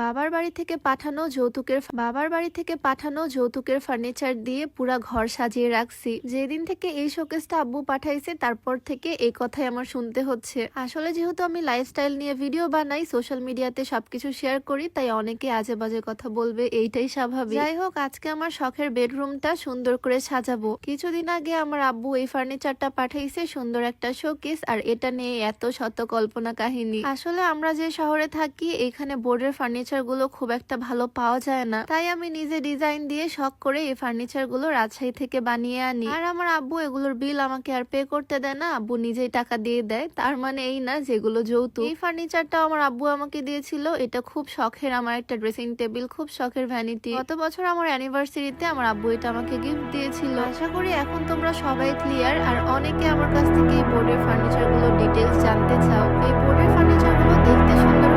বাবার বাড়ি থেকে পাঠানো যৌতুকের বাবার বাড়ি থেকে পাঠানো যৌতুকের ফার্নিচার দিয়ে পুরা ঘর সাজিয়ে রাখছি। যেদিন থেকে এই শোকেসটা আব্বু পাঠাইছে, তারপর থেকে এই কথাই আমার শুনতে হচ্ছে। আসলে যেহেতু আমি লাইফস্টাইল নিয়ে ভিডিও বানাই সোশ্যাল মিডিয়াতে সবকিছু শেয়ার করি, তাই অনেকে আজে বাজে কথা বলবে, এইটাই স্বাভাবিক। যাই হোক, আজকে আমার শখের বেডরুমটা সুন্দর করে সাজাবো। কিছুদিন আগে আমার আব্বু এই ফার্নিচারটা পাঠাইছে, সুন্দর একটা শোকেস আর এটা নিয়ে এত শত কল্পনা কাহিনী। আসলে আমরা যে শহরে থাকি, এখানে বোর্ডের ফার্নিচার গুলো খুব একটা ভালো পাওয়া যায় না। তাই আমি নিজে ডিজাইন দিয়ে শখ করে এই ফার্নিচারগুলো রাজশাহী থেকে বানিয়ে আনি। আর আমার আব্বু এগুলোর বিল আমাকে আর পে করতে দেয় না। আব্বু নিজেই টাকা দিয়ে দেয়। তার মানে এই না যেগুলো যৌতুক। এই ফার্নিচারটা আমার আব্বু আমাকে দিয়েছিল। এটা খুব শখের আমার একটা ড্রেসিং টেবিল, খুব শখের ভ্যানিটি। গত বছর আমার অ্যানিভার্সারিতে আমার আব্বু এটা আমাকে গিফট দিয়েছিল। আশা করি এখন তোমরা সবাই ক্লিয়ার। আর অনেকে আমার কাছ থেকে এই বোর্ডের ফার্নিচারগুলো ডিটেলস জানতে চাও। এই বোর্ডের ফার্নিচারগুলো দেখতে সুন্দর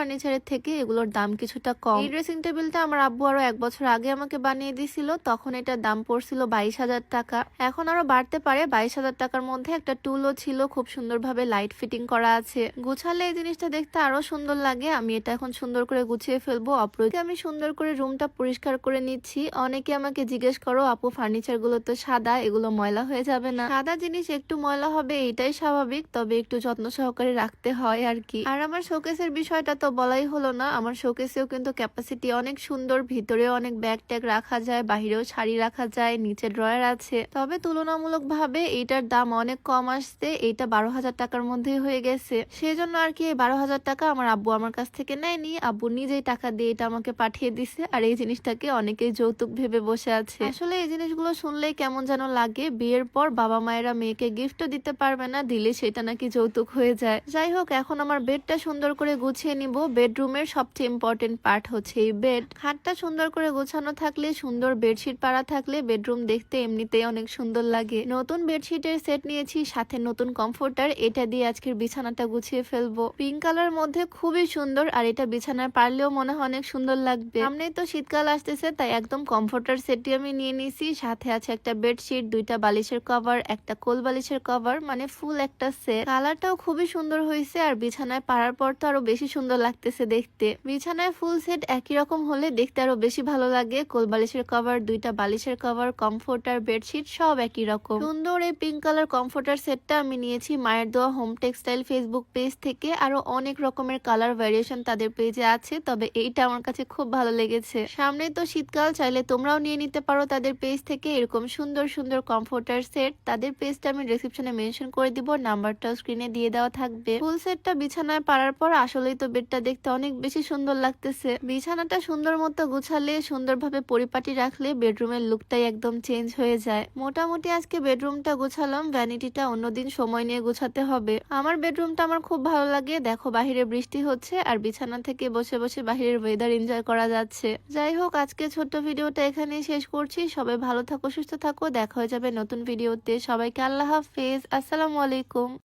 ফার্নিচারের থেকে এগুলোর দাম কিছুটা কম। এই ড্রেসিং টেবিলটা আমার আব্বু আরও এক বছর আগে আমাকে বানিয়ে দিছিল, তখন এটার দাম পড়ছিল বাইশ হাজার টাকা। এখন আরও বাড়তে পারে, বাইশ হাজার টাকার মধ্যে একটা টুলও ছিল, খুব সুন্দরভাবে লাইট ফিটিং করা আছে। গুছালে এই জিনিসটা দেখতে আরও সুন্দর লাগে, আমি এটা এখন সুন্দর করে গুছিয়ে ফেলব। অপ্রতি আমি সুন্দর করে রুমটা পরিষ্কার করে নিচ্ছি। অনেকে আমাকে জিজ্ঞেস করো, আপু ফার্নিচারগুলো তো সাদা, এগুলো ময়লা হয়ে যাবে না? সাদা জিনিস একটু ময়লা হবে, এটাই স্বাভাবিক, তবে একটু যত্ন সহকারে রাখতে হয় আর কি। আর আমার শোকেসের বিষয়টা তো বলাই হলো না, আমার শোকেসেও কিন্তু ক্যাপাসিটি অনেক সুন্দর ভিতরে অনেক ব্যাগ ট্যাগ রাখা যায়, বাহিরেও শাড়ি রাখা যায়, নিচে ড্রয়ার আছে। তবে তুলনামূলক ভাবে এইটার দাম অনেক কম আসছে এইটা বারো হাজার টাকার মধ্যেই হয়ে গেছে। সেজন্য আর কি বারো হাজার টাকা আমার আব্বু আমার কাছ থেকে নেয়নি, আব্বু নিজেই টাকা দিয়ে এটা আমাকে পাঠিয়ে দিছে, আর এই জিনিসটাকে অনেকেই যৌতুক ভেবে বসে আছে। আসলে এই জিনিসগুলো শুনলেই কেমন যেন লাগে, বিয়ের পর বাবা মায়েরা মেয়েকে গিফটও দিতে পারবে না, দিলে সেটা নাকি যৌতুক হয়ে যায়। যাই হোক, এখন আমার বেডটা সুন্দর করে গুছিয়ে নিব বেডরুমের সবচেয়ে ইম্পর্টেন্ট পার্ট হচ্ছে এই বেড খাটটা সুন্দর করে গোছানো থাকলে, সুন্দর বেডশিট পাড়া থাকলে বেডরুম দেখতে এমনিতেই অনেক সুন্দর লাগে। নতুন বেডশিটের সেট নিয়েছি, সাথে নতুন কমফোর্টার এটা দিয়ে আজকের বিছানাটা গুছিয়ে ফেলব। পিঙ্ক কালার মধ্যে খুবই সুন্দর, আর এটা বিছানায় পারলেও মনে হয় অনেক সুন্দর লাগবে। সামনেই তো শীতকাল আসতেছে, তাই একদম কমফোর্টার সেটটি আমি নিয়ে নিয়েছি। সাথে আছে একটা বেডশিট দুইটা বালিশের কভার একটা কোল বালিশের কভার মানে ফুল একটা সেট কালারটাও খুবই সুন্দর হয়েছে, আর বিছানায় পাড়ার পর তো আরও বেশি সুন্দর লাগতেছে দেখতে। বিছানায় ফুল সেট একই রকম হলে দেখতে আরও বেশি ভালো লাগে। কোল বালিশের কভার দুইটা বালিশের কভার কমফোর্টার বেডশিট সব একই রকম। সুন্দর এই পিঙ্ক কালার কমফোর্টার সেটটা আমি নিয়েছি মায়ের দোয়া হোম টেক্সটাইল ফেসবুক পেজ থেকে। আরও অনেক রকমের কালার ভ্যারিয়েশন তাদের পেজে আছে, তবে এইটা আমার কাছে খুব ভালো লেগেছে। সামনে তো শীতকাল, চাইলে তোমরাও নিয়ে নিতে পারো তাদের পেজ থেকে। এরকম সুন্দর সুন্দর কমফোর্টার সেট তাদের পেজটা আমি ডিসক্রিপশনে মেনশন করে দিব নাম্বারটাও স্ক্রিনে দিয়ে দেওয়া থাকবে। ফুল সেটটা বিছানায় পারার পর আসলেই তো বেডটা দেখতে অনেক বেশি সুন্দর লাগতেছে। বিছানাটা সুন্দর মতো গুছালে, সুন্দরভাবে পরিপাটি রাখলে বেডরুমের লুকটাই একদম চেঞ্জ হয়ে যায়। মোটামুটি আজকে বেডরুমটা গুছালাম, ভ্যানিটিটা অন্যদিন সময় নিয়ে গুছাতে হবে। আমার বেডরুমটা আমার খুব ভালো লাগে। দেখো বাহিরে বৃষ্টি হচ্ছে আর বিছানা থেকে বসে বসে বাহিরের ওয়েদার এনজয় করা যাচ্ছে। যাই হোক, আজকে ছোট্ট ভিডিওটা এখানেই শেষ করছি। সবাই ভালো থাকো, সুস্থ থাকো। দেখা হয়ে যাবে নতুন ভিডিওতে। সবাইকে আল্লাহ হাফেজ। আসসালামু আলাইকুম।